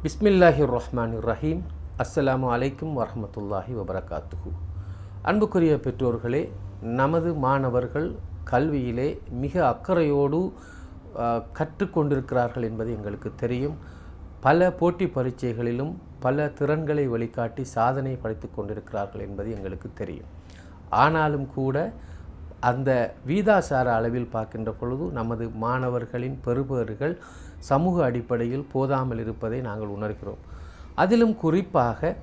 பிஸ்மில்லாஹி ரஹ்மான் ரஹீம் அஸ்ஸலாமு அலைக்கும் வரமத்துல்லாஹி வபரகாத்துஹு. அன்புக்குரிய பெற்றோர்களே நமது மாணவர்கள் கல்வியிலே மிக அக்கறையோடு கற்றுக்கொண்டிருக்கிறார்கள் என்பது எங்களுக்கு தெரியும். பல போட்டி பரீட்சைகளிலும் பல திறன்களை வழிகாட்டி சாதனை படைத்துக் கொண்டிருக்கிறார்கள் என்பது எங்களுக்கு தெரியும். ஆனாலும் கூட அந்த வீதாசார அளவில் பார்க்கின்ற பொழுது நமது மாணவர்களின் பெறுபேறுகள் சமூக அடிப்படையில் போதாமல் இருப்பதை நாங்கள் உணர்கிறோம். அதிலும் குறிப்பாக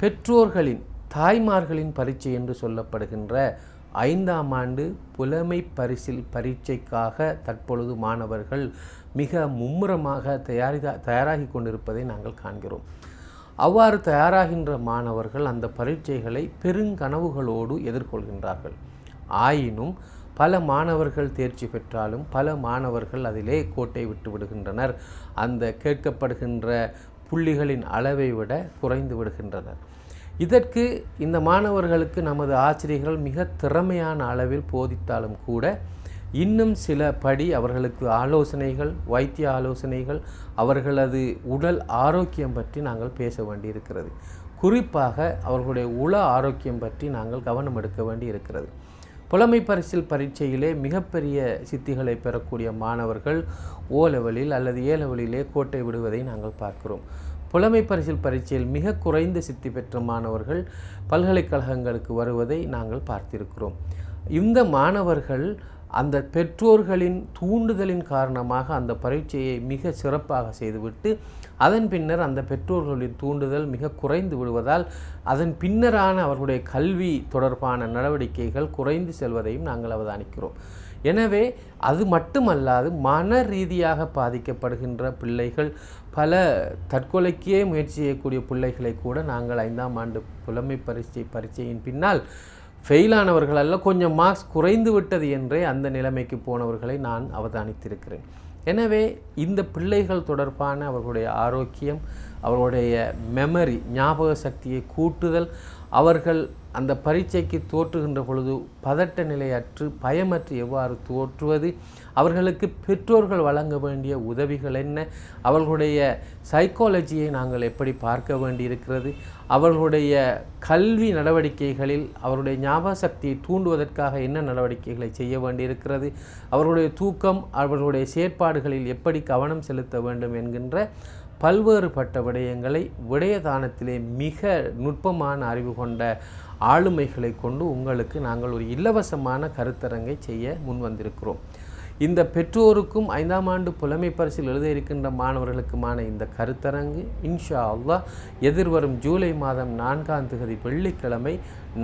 பெற்றோர்களின் தாய்மார்களின் பரீட்சை என்று சொல்லப்படுகின்ற ஐந்தாம் ஆண்டு புலமை பரிசில் பரீட்சைக்காக தற்பொழுது மாணவர்கள் மிக மும்முரமாக தயாரி தயாராகி கொண்டிருப்பதை நாங்கள் காண்கிறோம். அவ்வாறு தயாராகின்ற மாணவர்கள் அந்த பரீட்சைகளை பெருங்கனவுகளோடு எதிர்கொள்கின்றார்கள். ஆயினும் பல மாணவர்கள் தேர்ச்சி பெற்றாலும் பல மாணவர்கள் அதிலே கோட்டை விட்டு விடுகின்றனர். அந்த கேட்கப்படுகின்ற புள்ளிகளின் அளவை விட குறைந்து விடுகின்றனர். இதற்கு இந்த மாணவர்களுக்கு நமது ஆசிரியர்கள் மிக திறமையான அளவில் போதித்தாலும் கூட இன்னும் சில படி அவர்களுக்கு ஆலோசனைகள் வைத்திய ஆலோசனைகள் அவர்களது உடல் ஆரோக்கியம் பற்றி நாங்கள் பேச வேண்டியிருக்கிறது. குறிப்பாக அவர்களுடைய உள ஆரோக்கியம் பற்றி நாங்கள் கவனம் எடுக்க வேண்டி இருக்கிறது புலமை பரிசில் பரீட்சையிலே மிகப்பெரிய சித்திகளை பெறக்கூடிய மாணவர்கள் ஓ லெவலில் அல்லது ஏ லெவலிலே கோட்டை விடுவதை நாங்கள் பார்க்கிறோம். புலமை பரிசில் பரீட்சையில் மிக குறைந்த சித்தி பெற்ற மாணவர்கள் பல்கலைக்கழகங்களுக்கு வருவதை நாங்கள் பார்த்திருக்கிறோம். இந்த மாணவர்கள் அந்த பெற்றோர்களின் தூண்டுதலின் காரணமாக அந்த பரீட்சையை மிக சிறப்பாக செய்துவிட்டு அதன் பின்னர் அந்த பெற்றோர்களின் தூண்டுதல் மிக குறைந்து விடுவதால் அதன் பின்னரான அவர்களுடைய கல்வி தொடர்பான நடவடிக்கைகள் குறைந்து செல்வதையும் நாங்கள் அவதானிக்கிறோம். எனவே அது மட்டுமல்லாது மன ரீதியாக பாதிக்கப்படுகின்ற பிள்ளைகள் பல தற்கொலைக்கே முயற்சி செய்யக்கூடிய பிள்ளைகளை கூட நாங்கள் ஐந்தாம் ஆண்டு புலமை பரீட்சை பரீட்சையின் பின்னால் ஃபெயிலானவர்கள் அல்ல கொஞ்சம் மார்க்ஸ் குறைந்து விட்டது என்றே அந்த நிலைமைக்கு போனவர்களை நான் அவதானித்திருக்கிறேன். எனவே இந்த பிள்ளைகள் தொடர்பான அவர்களுடைய ஆரோக்கியம் அவர்களுடைய மெமரி ஞாபக சக்தியை கூட்டுதல் அவர்கள் அந்த பரீட்சைக்கு தோற்றுகின்ற பொழுது பதட்ட நிலையற்று பயமற்று எவ்வாறு தோற்றுவது? அவர்களுக்கு பெற்றோர்கள் வழங்க வேண்டிய உதவிகள் என்ன? அவர்களுடைய சைக்காலஜியை நாங்கள் எப்படி பார்க்க வேண்டியிருக்கிறது? அவர்களுடைய கல்வி நடவடிக்கைகளில் அவருடைய ஞாபக சக்தியை தூண்டுவதற்காக என்ன நடவடிக்கைகளை செய்ய வேண்டியிருக்கிறது? அவர்களுடைய தூக்கம் அவர்களுடைய செயற்பாடுகளில் எப்படி கவனம் செலுத்த வேண்டும் என்கின்ற பல்வேறுபட்ட விடயங்களை விடயதானத்திலே மிக நுட்பமான அறிவு கொண்ட ஆளுமைகளை கொண்டு உங்களுக்கு நாங்கள் ஒரு இலவசமான கருத்தரங்கை செய்ய முன்வந்திருக்கிறோம். இந்த பெற்றோருக்கும் ஐந்தாம் ஆண்டு புலமை பரிசில் எழுத இருக்கின்ற மாணவர்களுக்குமான இந்த கருத்தரங்கு இன்ஷா அல்லாஹ் எதிர்வரும் ஜூலை மாதம் நான்காம் தேதி வெள்ளிக்கிழமை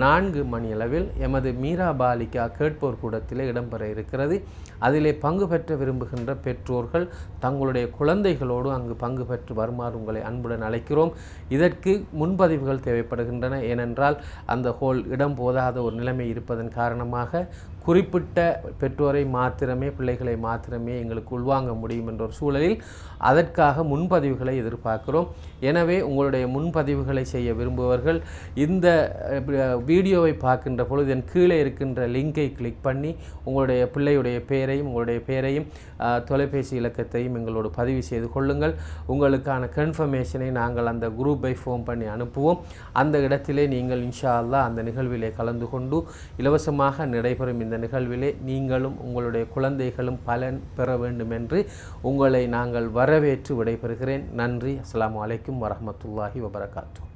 நான்கு மணியளவில் எமது மீரா பாலிகா கேட்போர் கூடத்திலே இடம்பெற இருக்கிறது. அதிலே பங்கு பெற்ற விரும்புகின்ற பெற்றோர்கள் தங்களுடைய குழந்தைகளோடு அங்கு பங்கு பெற்று வருமாறு உங்களை அன்புடன் அழைக்கிறோம். இதற்கு முன்பதிவுகள் தேவைப்படுகின்றன. ஏனென்றால் அந்த ஹோல் இடம் போதாத ஒரு நிலைமை இருப்பதன் காரணமாக குறிப்பிட்ட பெற்றோரை மாத்திரமே பிள்ளைகளை மாத்திரமே எங்களுக்கு உள்வாங்க முடியும் என்ற ஒரு சூழலில் அதற்காக முன்பதிவுகளை எதிர்பார்க்கிறோம். எனவே உங்களுடைய முன்பதிவுகளை செய்ய விரும்புபவர்கள் இந்த வீடியோவை பார்க்கின்ற பொழுது என் கீழே இருக்கின்ற லிங்கை கிளிக் பண்ணி உங்களுடைய பிள்ளையுடைய பெயரையும் உங்களுடைய பெயரையும் தொலைபேசி இலக்கத்தையும் எங்களோடு பதிவு செய்து கொள்ளுங்கள். உங்களுக்கான கன்ஃபர்மேஷனை நாங்கள் அந்த குரூப்பை ஃபோன் பண்ணி அனுப்புவோம். அந்த இடத்திலே நீங்கள் இன்ஷா அல்லா அந்த நிகழ்விலே கலந்து கொண்டு இலவசமாக நடைபெறும் இந்த நிகழ்விலே நீங்களும் உங்களுடைய குழந்தைகள் குழந்தைகளும் பலன் பெற வேண்டும் என்று உங்களை நாங்கள் வரவேற்று விடைபெறுகிறேன். நன்றி. அஸ்லாம் அலைக்கும் வரமத்துல்லாஹி வபரகாத்தூ